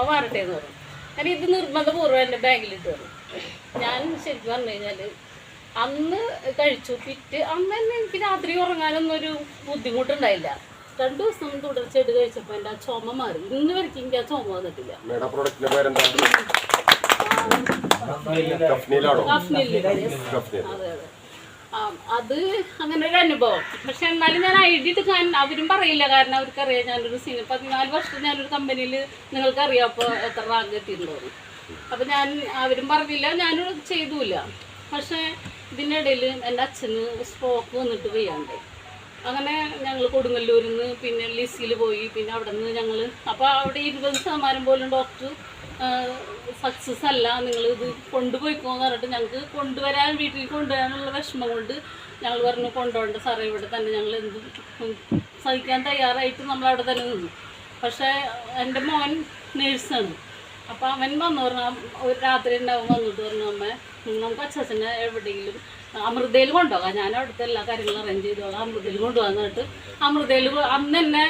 അമ്മ മാറട്ടെ എന്ന് പറഞ്ഞു. ഞാൻ ഇത് നിർബന്ധപൂർവം എന്റെ ബാഗിലിട്ട് തന്നു ഞാൻ ശരിക്കും പറഞ്ഞു കഴിഞ്ഞാൽ അന്ന് കഴിച്ചു. പിറ്റ് അന്ന് തന്നെ എനിക്ക് രാത്രി ഉറങ്ങാനൊന്നും ഒരു ബുദ്ധിമുട്ടുണ്ടായില്ല. രണ്ടു ദിവസം തുടർച്ചയായിട്ട് കഴിച്ചപ്പോൾ എന്റെ ആ ചുമ മാറി. ഇന്ന് വരയ്ക്കും എനിക്ക് ആ ചുമ വന്നിട്ടില്ല. കഫ്നിൽ അതെ അതെ. അത് അങ്ങനെ ഒരു അനുഭവം. പക്ഷെ എന്നാലും ഞാൻ എഴുതിയിട്ട് എടുക്കാൻ അവരും പറയില്ല. കാരണം അവർക്കറിയാം ഞാനൊരു സിനിമ പതിനാല് വർഷം ഞാനൊരു കമ്പനിയിൽ നിങ്ങൾക്കറിയാം അപ്പോൾ എത്ര റാങ്ക് എത്തിയിട്ടുണ്ടോ അപ്പം ഞാൻ അവരും പറഞ്ഞില്ല ഞാനും ചെയ്തുമില്ല പക്ഷേ ഇതിനിടയിൽ എന്റെ അച്ഛന് സ്ട്രോക്ക് വന്നിട്ട് വയ്യാണ്ടായി അങ്ങനെ ഞങ്ങൾ കൊടുങ്ങല്ലൂരിൽ നിന്ന് പിന്നെ ലിസിയിൽ പോയി. പിന്നെ അവിടെ നിന്ന് ഞങ്ങൾ അപ്പോൾ അവിടെ ഇരുപത് ശതമാനം പോലും ഡോക്ടർ സക്സസ് അല്ല. നിങ്ങൾ ഇത് കൊണ്ടുപോയിക്കോന്ന് പറഞ്ഞിട്ട് ഞങ്ങൾക്ക് കൊണ്ടുവരാൻ വീട്ടിൽ കൊണ്ടുവരാനുള്ള വിഷമം കൊണ്ട് ഞങ്ങൾ പറഞ്ഞു കൊണ്ടുപോകണ്ട സാറേ ഇവിടെ തന്നെ ഞങ്ങൾ എന്ത് സഹിക്കാൻ തയ്യാറായിട്ട് നമ്മൾ അവിടെ തന്നെ നിന്നു. പക്ഷേ എന്റെ മോൻ നേഴ്സാണ്. അപ്പോൾ അവൻ വന്നു പറഞ്ഞാൽ ഒരു രാത്രി ഉണ്ടാവും വന്നിട്ട് പറഞ്ഞു അമ്മ നമുക്ക് അച്ഛനെ എവിടെയെങ്കിലും അമൃതയിൽ കൊണ്ടുപോകാം. ഞാൻ അവിടുത്തെ എല്ലാ കാര്യങ്ങളും അറേഞ്ച് ചെയ്തോളാം. അമൃതയിൽ കൊണ്ടുപോകാന്നിട്ട് അമൃതയിൽ അന്ന് തന്നെ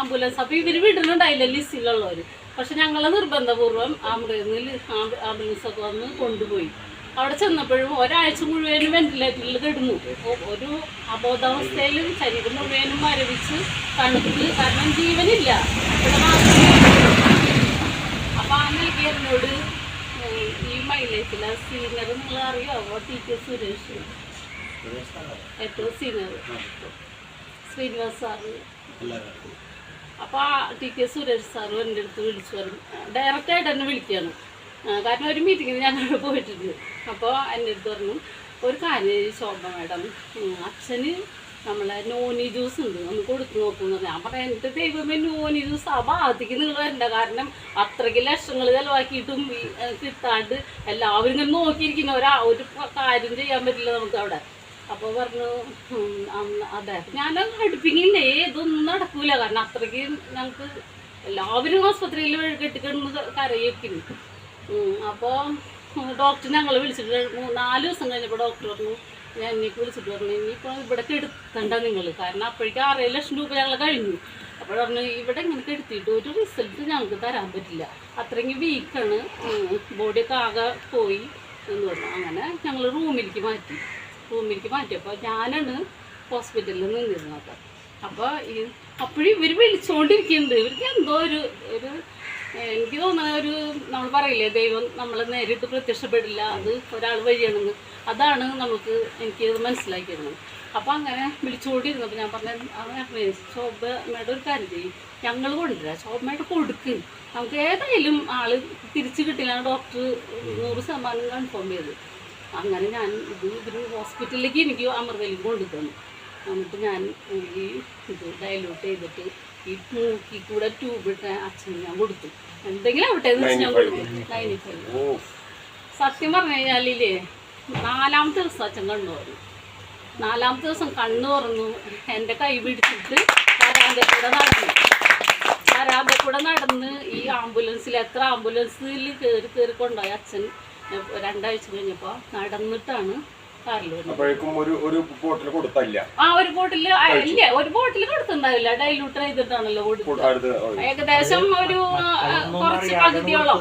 ആംബുലൻസ് അപ്പോൾ ഇവർ വീട്ടിലുണ്ടായില്ല ലിസ്റ്റിലുള്ളവർ പക്ഷെ ഞങ്ങൾ നിർബന്ധപൂർവം ആംബുലൻസിൽ ആംബുലൻസൊക്കെ വന്ന് കൊണ്ടുപോയി. അവിടെ ചെന്നപ്പോഴും ഒരാഴ്ച മുഴുവനും വെന്റിലേറ്ററിൽ കിടന്നു. ഒരു അബോധാവസ്ഥയിൽ ശരീരം മുഴുവനും മരവിച്ച് തണുത്ത് കാരണം ജീവനില്ല. അപ്പൊ ആ നൽകിയതിനോട് ഈ മൈലേജിലെ സീനിയർ നിങ്ങൾ അറിയാവോ ടി കെ സുരേഷ്. ഏറ്റവും സീനിയർ ശ്രീനിവാസ് സാറ്. അപ്പോൾ ആ ടി കെ സുരേഷ് സാറ് എന്റെ അടുത്ത് വിളിച്ചു പറഞ്ഞു. ഡയറക്റ്റായിട്ട് എന്നെ വിളിക്കുകയാണ്. കാരണം ഒരു മീറ്റിങ്ങിന് ഞാൻ അവിടെ പോയിട്ടുണ്ട് അപ്പോൾ എന്റെ അടുത്ത് പറഞ്ഞു ഒരു കാര്യം ശോഭ മാഡം. അച്ഛന് നമ്മളെ നോനി ജ്യൂസ് ഉണ്ട്. ഒന്ന് കൊടുത്തു നോക്കുമെന്ന് പറഞ്ഞു ഞാൻ പറയാം എന്റെ ദൈവമേ നോനി ജ്യൂസ് ആ ഭാഗത്തേക്ക് നിങ്ങൾ വരണ്ട. കാരണം അത്രയ്ക്ക് ലക്ഷങ്ങൾ ചിലവാക്കിയിട്ടും കിട്ടാണ്ട് എല്ലാവരും ഇങ്ങനെ നോക്കിയിരിക്കുന്ന. ഒരാ ഒരു കാര്യം ചെയ്യാൻ പറ്റില്ല നമുക്ക് അവിടെ. അപ്പോൾ പറഞ്ഞു അതെ. ഞാൻ അടുപ്പിങ്ങില്ല ഏതൊന്നും നടക്കൂല. കാരണം അത്രയ്ക്ക് ഞങ്ങൾക്ക് എല്ലാവരും ആസ്പത്രിയിൽ കെട്ടിക്കിടന്ന് കരയൊക്കെ അപ്പോൾ ഡോക്ടർ ഞങ്ങൾ വിളിച്ചിട്ട് നാല് ദിവസം കഴിഞ്ഞപ്പോൾ ഡോക്ടർ പറഞ്ഞു ഞാൻ എനിക്ക് വിളിച്ചിട്ട് പറഞ്ഞു ഇനിയിപ്പോൾ ഇവിടെ കെടുത്തണ്ട നിങ്ങൾ കാരണം അപ്പോഴേക്കും അറേ ലക്ഷം രൂപ ഞങ്ങൾ കഴിഞ്ഞു. അപ്പോൾ പറഞ്ഞു ഇവിടെ ഇങ്ങനെ കെടുത്തിയിട്ട് ഒരു റിസൾട്ട് ഞങ്ങൾക്ക് തരാൻ പറ്റില്ല. അത്രയും വീക്കാണ് ബോഡിയൊക്കെ ആകെ പോയി എന്ന് പറഞ്ഞു. അങ്ങനെ ഞങ്ങൾ റൂമിലേക്ക് മാറ്റി. റൂമിലേക്ക് മാറ്റിയപ്പോൾ ഞാനാണ് ഹോസ്പിറ്റലിൽ നിന്നിരുന്നത് അപ്പോൾ ഈ അപ്പോഴും ഇവർ വിളിച്ചുകൊണ്ടിരിക്കുന്നുണ്ട് ഇവർക്ക് എന്തോ ഒരു ഒരു എനിക്ക് തോന്നുന്ന ഒരു നമ്മൾ പറയില്ലേ ദൈവം നമ്മളെ നേരിട്ട് പ്രത്യക്ഷപ്പെടില്ല. അത് ഒരാൾ വഴിയാണെന്ന്. അതാണ് നമുക്ക് എനിക്ക് മനസ്സിലാക്കിയിരുന്നത്. അപ്പോൾ അങ്ങനെ വിളിച്ചുകൊണ്ടിരുന്നപ്പോൾ ഞാൻ പറഞ്ഞ ശോഭമ്മയുടെ ഒരു കാര്യം ചെയ്യും. ഞങ്ങൾ കൊണ്ടുവരാം. ശോഭമ്മയുടെ കൊടുക്ക്. നമുക്ക് ഏതായാലും ആൾ തിരിച്ചു കിട്ടില്ല. ഡോക്ടർ നൂറ് ശതമാനം കൺഫേം ചെയ്തു. അങ്ങനെ ഞാൻ ഇത് ഇതിന് ഹോസ്പിറ്റലിലേക്ക് എനിക്ക് അമൃതയിലും കൊണ്ടു തന്നു എന്നിട്ട് ഞാൻ ഈ ഇത് ഡയലൂട്ട് ചെയ്തിട്ട് ഈ മൂക്കി കൂടെ ട്യൂബ് ഇട്ട അച്ഛന് ഞാൻ കൊടുത്തു. എന്തെങ്കിലും ആവട്ടെ എന്ന് വെച്ച് ഞാൻ കൊടുത്തു. നയന്റി ഓ സത്യം പറഞ്ഞു കഴിഞ്ഞാലില്ലേ നാലാമത്തെ ദിവസം അച്ഛൻ കണ്ണു തുറന്നു. നാലാമത്തെ ദിവസം കണ്ണു തുറന്നു എന്റെ കൈ പിടിച്ചിട്ട് വരാന്റെ കൂടെ നടന്നു. വരാന്റെ കൂടെ നടന്ന് ഈ ആംബുലൻസിൽ എത്ര ആംബുലൻസിൽ കയറി കയറി കൊണ്ടുപോയി അച്ഛൻ രണ്ടാഴ്ച കഴിഞ്ഞപ്പോൾ നടന്നിട്ടാണ് കാറിൽ വരുന്നത്. ഒരു ഒരു ബോട്ടിൽ കൊടുത്തല്ല. ആ ഒരു ബോട്ടിൽ ഇല്ല ഒരു ബോട്ടിൽ കൊടുത്തിട്ടുണ്ടാവില്ല. ഡൈലൂട്ട് ചെയ്തിട്ടാണല്ലോ കൊടുത്തത്. ഏകദേശം ഒരു കുറച്ച് പകുതിയോളം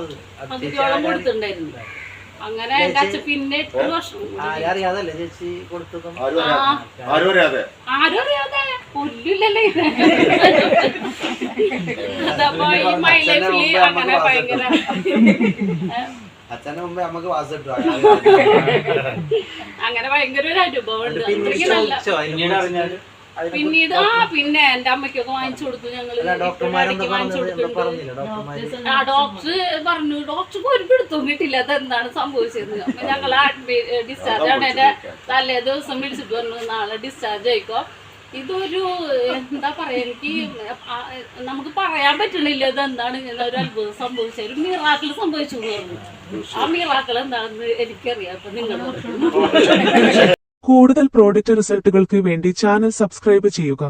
പകുതിയോളം കൊടുത്തിട്ടുണ്ടായിരുന്നു. അങ്ങനെ പിന്നെ എട്ട് വർഷം ആരും അറിയാതെ? കൊല്ലില്ലല്ലേ? അതപ്പോ ഈ മൈ ലൈഫിൽ അങ്ങനെ ഭയങ്കര അച്ഛന്റെ മുമ്പേ നമുക്ക് വാസ് കിട്ടും അങ്ങനെ ഭയങ്കര ഒരു അനുഭവം അത്രയ്ക്ക് നല്ല പിന്നീട് അറിഞ്ഞാൽ? പിന്നീട് ആ പിന്നെ എന്റെ അമ്മയ്ക്കൊക്കെ വാങ്ങിച്ചു കൊടുത്തു. ഞങ്ങൾ വാങ്ങിച്ചു ആ ഡോക്ടർ പറഞ്ഞു ഡോക്ടർക്ക് ഒരു പിടുത്തവും കിട്ടില്ല അതെന്താണ് സംഭവിച്ചത്? അപ്പൊ ഞങ്ങൾ ഡിസ്ചാർജ് ആണ് എന്റെ തലേ ദിവസം വിളിച്ചിട്ട് പറഞ്ഞു നാളെ ഡിസ്ചാർജ് ആയിക്കോ. ഇതൊരു എന്താ പറയാ എനിക്ക് നമുക്ക് പറയാൻ പറ്റണില്ല ഇതെന്താണ് ഇങ്ങനെ ഒരു അത്ഭുതം സംഭവിച്ചത്. ഒരു മിറാക്കിൾ സംഭവിച്ചു പറഞ്ഞു. ആ മിറാക്കിൾ എന്താണെന്ന് എനിക്കറിയാം. അപ്പൊ നിങ്ങൾ കൂടുതൽ പ്രോഡക്റ്റ് റിസൾട്ടുകൾക്ക് വേണ്ടി ചാനൽ സബ്സ്ക്രൈബ് ചെയ്യുക.